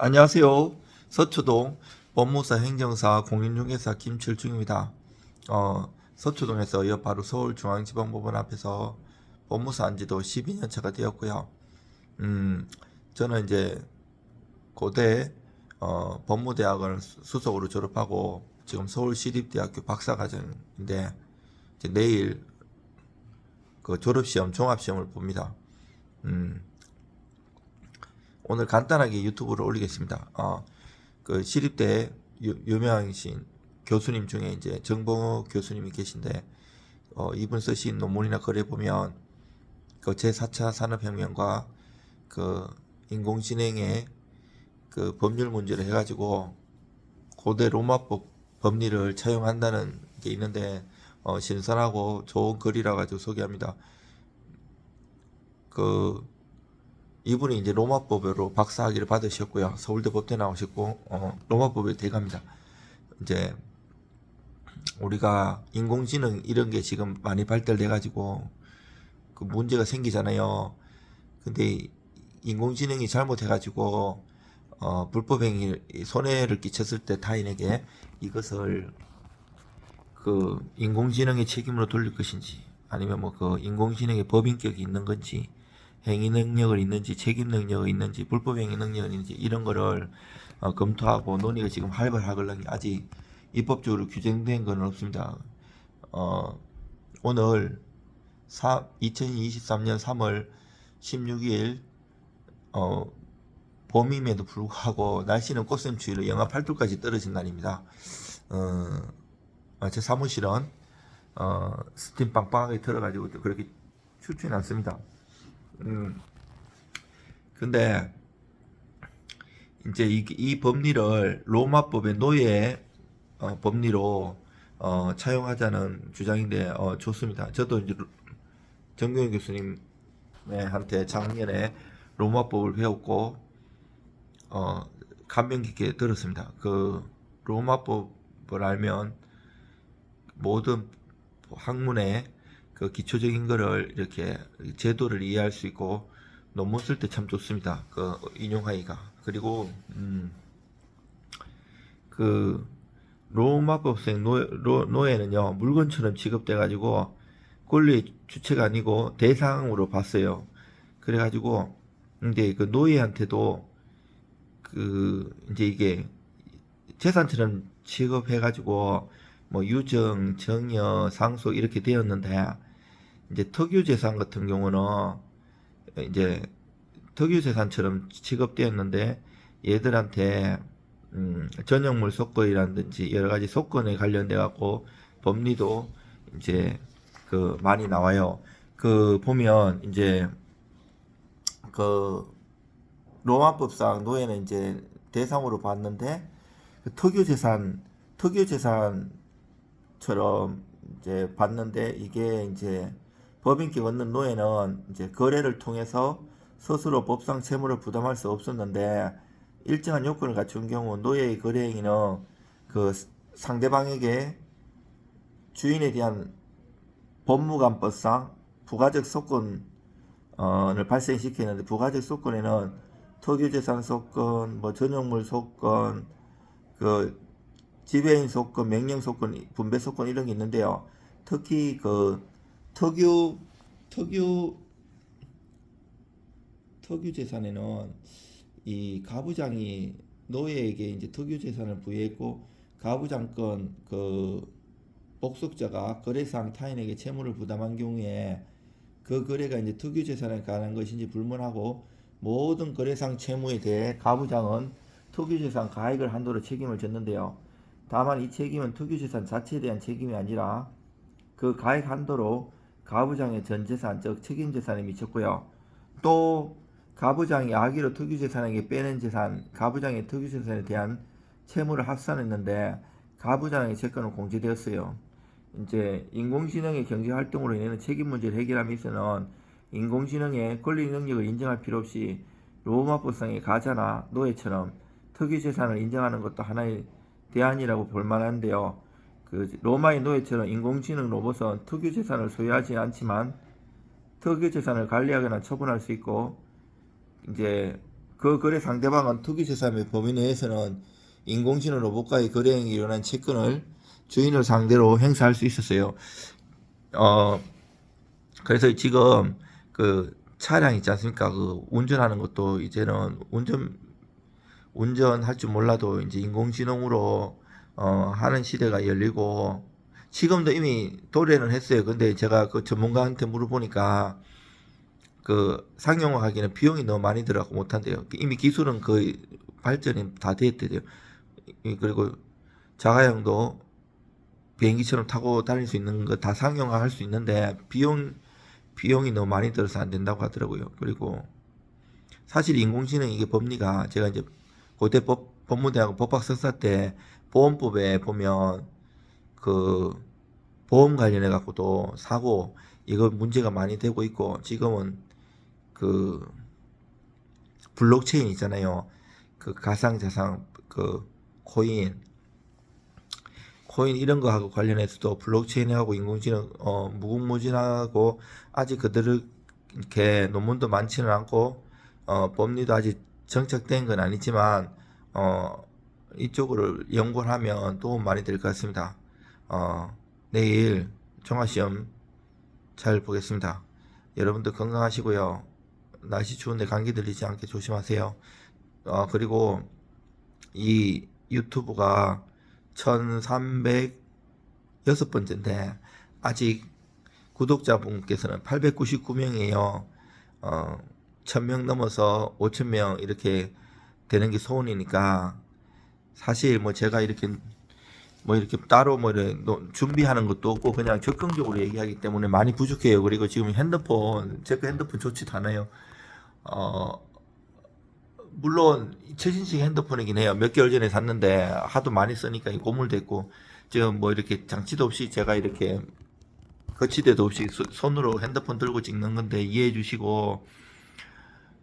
안녕하세요. 서초동 법무사 행정사 공인중개사 김철중입니다. 어, 서초동에서 여 바로 서울중앙지방법원 앞에서 법무사 한 지도 12년 차가 되었고요. 음, 저는 이제 고대 어, 법무대학을 수- 수석으로 졸업하고 지금 서울시립대학교 박사과정인데 내일 그 졸업시험 종합시험을 봅니다. 음, 오늘 간단하게 유튜브를 올리겠습니다. 어, 그 시립대 유, 유명하신 교수님 중에 이제 정봉호 교수님이 계신데 어, 이분 쓰신 논문이나 글에 보면 그 제4차 산업혁명과 그 인공지능의 그 법률 문제를 해가지고 고대 로마법 법리를 차용한다는 게 있는데 어, 신선하고 좋은 글이라 가지고 소개합니다. 그 이분이 이제 로마법으로 박사학위를 받으셨고요. 서울대 법대 나오셨고 어, 로마법에 대갑니다. 이제 우리가 인공지능 이런 게 지금 많이 발달돼 가지고 그 문제가 생기잖아요. 근데 인공지능이 잘못해 가지고 어, 불법 행위 손해를 끼쳤을 때 타인에게 이것을 그 인공지능의 책임으로 돌릴 것인지 아니면 뭐 그 인공지능의 법인격이 있는 건지 행위 능력을 있는지 책임 능력이 있는지 불법 행위 능력이 있는지 이런 거를 어, 검토하고 논의가 지금 활발하걸랑 아직 입법적으로 규정된 건 없습니다. 어, 오늘 사, 2023년 3월 16일 어, 봄임에도 불구하고 날씨는 꽃샘추위로 영하 8도까지 떨어진 날입니다. 어, 어, 제 사무실은 어, 스팀 빵빵하게 들어가지고 그렇게 춥지는 않습니다. 음, 근데 이제 이, 이 법리를 로마법의 노예 어, 법리로 어, 차용하자는 주장인데 어, 좋습니다. 저도 이제 정경희 교수님한테 작년에 로마법을 배웠고 어, 감명 깊게 들었습니다. 그 로마법을 알면 모든 학문의 그 기초적인 거를 이렇게 제도를 이해할 수 있고 논문 쓸 때 참 좋습니다. 그 인용하기가 그리고 음, 그 로마법생 노예, 로, 노예는요 물건처럼 취급돼 가지고 권리 주체가 아니고 대상으로 봤어요. 그래 가지고 근데 그 노예한테도 그 이제 이게 재산처럼 취급해 가지고 뭐 유정, 정여, 상속 이렇게 되었는데 이제 특유 재산 같은 경우는 이제 특유 재산처럼 취급되었는데 얘들한테 음, 전형물 속건이라든지 여러 가지 속건에 관련돼 갖고 법리도 이제 그 많이 나와요. 그 보면 이제 그 로마법상 노예는 이제 대상으로 봤는데 그 특유 재산 특유 재산처럼 이제 봤는데 이게 이제 법인격 얻는 노예는 이제 거래를 통해서 스스로 법상 채무를 부담할 수 없었는데 일정한 요건을 갖춘 경우 노예의 거래 행위는 그 상대방에게 주인에 대한 법무관법상 부가적 소건을 발생시키는데 부가적 소건에는 특유재산 소건, 뭐 전용물 소건, 그 지배인 소건, 명령 소건, 분배 소건 이런 게 있는데요. 특히 그 특유 특유 특유 재산에는 이 가부장이 노예에게 이제 특유 재산을 부여했고 가부장권 그 복속자가 거래상 타인에게 채무를 부담한 경우에 그 거래가 이제 특유 재산에 관한 것인지 불문하고 모든 거래상 채무에 대해 가부장은 특유 재산 가액을 한도로 책임을 졌는데요. 다만 이 책임은 특유 재산 자체에 대한 책임이 아니라 그 가액 한도로 가부장의 전 재산 즉 책임 재산에 미쳤고요. 또 가부장이 악의로 특유 재산에게 빼낸 재산, 가부장의 특유 재산에 대한 채무를 합산했는데 가부장의 채권은 공제되었어요. 이제 인공지능의 경제 활동으로 인해서 책임 문제를 해결함에 있어서는 인공지능의 권리 능력을 인정할 필요 없이 로마법상의 가자나 노예처럼 특유 재산을 인정하는 것도 하나의 대안이라고 볼 만한데요. 그 로마의 노예처럼 인공지능 로봇은 특유 재산을 소유하지 않지만 특유 재산을 관리하거나 처분할 수 있고 이제 그 거래 상대방은 투기재산의 범위 내에서는 인공지능 로봇과의 거래 행위에 일어난 채권을 주인을 상대로 행사할 수 있었어요. 어 그래서 지금 그 차량 있지 않습니까? 그 운전하는 것도 이제는 운전 운전할 줄 몰라도 이제 인공지능으로 어 하는 시대가 열리고 지금도 이미 도래는 했어요. 근데 제가 그 전문가한테 물어보니까 그 상용화 하기는 비용이 너무 많이 들어가고 못한대요. 이미 기술은 거의 발전이 다. 이- 그리고 자가용도 비행기처럼 타고 다닐 수 있는 거 다 상용화 할 수 있는데 비용 비용이 너무 많이 들어서 안 된다고 하더라고요. 그리고 사실 인공지능 이게 법리가 제가 이제 고대 법 법무대학 법학 석사 때 보험법에 보면 그 보험 관련해 갖고도 사고 이거 문제가 많이 되고 있고 지금은 그 블록체인 있잖아요. 그 가상 자산 그 코인 코인 이런 거하고 관련해서도 블록체인하고 인공지능 어 무궁무진하고 아직 그들을 이렇게 논문도 많지는 않고 어 법리도 아직 정착된 건 아니지만 어 이쪽으로 연구를 하면 도움 많이 될 것 같습니다. 어 내일 종합시험 잘 보겠습니다. 여러분들 건강하시고요. 날씨 추운데 감기 들리지 않게 조심하세요. 어, 그리고 이 유튜브가 1306번째인데 아직 구독자분께서는 899명이에요. 어, 1000명 넘어서 5000명 이렇게 되는 게 소원이니까 사실 뭐 제가 이렇게 뭐 이렇게 따로 뭐 노- 준비하는 것도 없고 그냥 적극적으로 얘기하기 때문에 많이 부족해요. 그리고 지금 핸드폰 제 거 핸드폰 좋지도 않아요. 어 물론 최신식 핸드폰이긴 해요. 몇 개월 전에 샀는데 하도 많이 쓰니까 이 고물됐고 지금 뭐 이렇게 장치도 없이 제가 이렇게 거치대도 없이 소- 손으로 핸드폰 들고 찍는 건데 이해해 주시고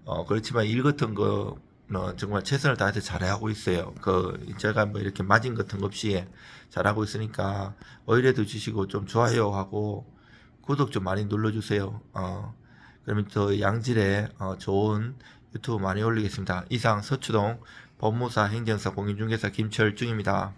어 그렇지만 일 같은 거 는 정말 최선을 다해서 잘하고 있어요. 그 제가 뭐 이렇게 마진 같은 거 없이 잘하고 있으니까 의뢰도 주시고 좀 좋아요 하고 구독 좀 많이 눌러주세요. 어 그러면 더 양질의 어, 좋은 유튜브 많이 올리겠습니다. 이상 서초동 법무사 행정사 공인중개사 김철중입니다.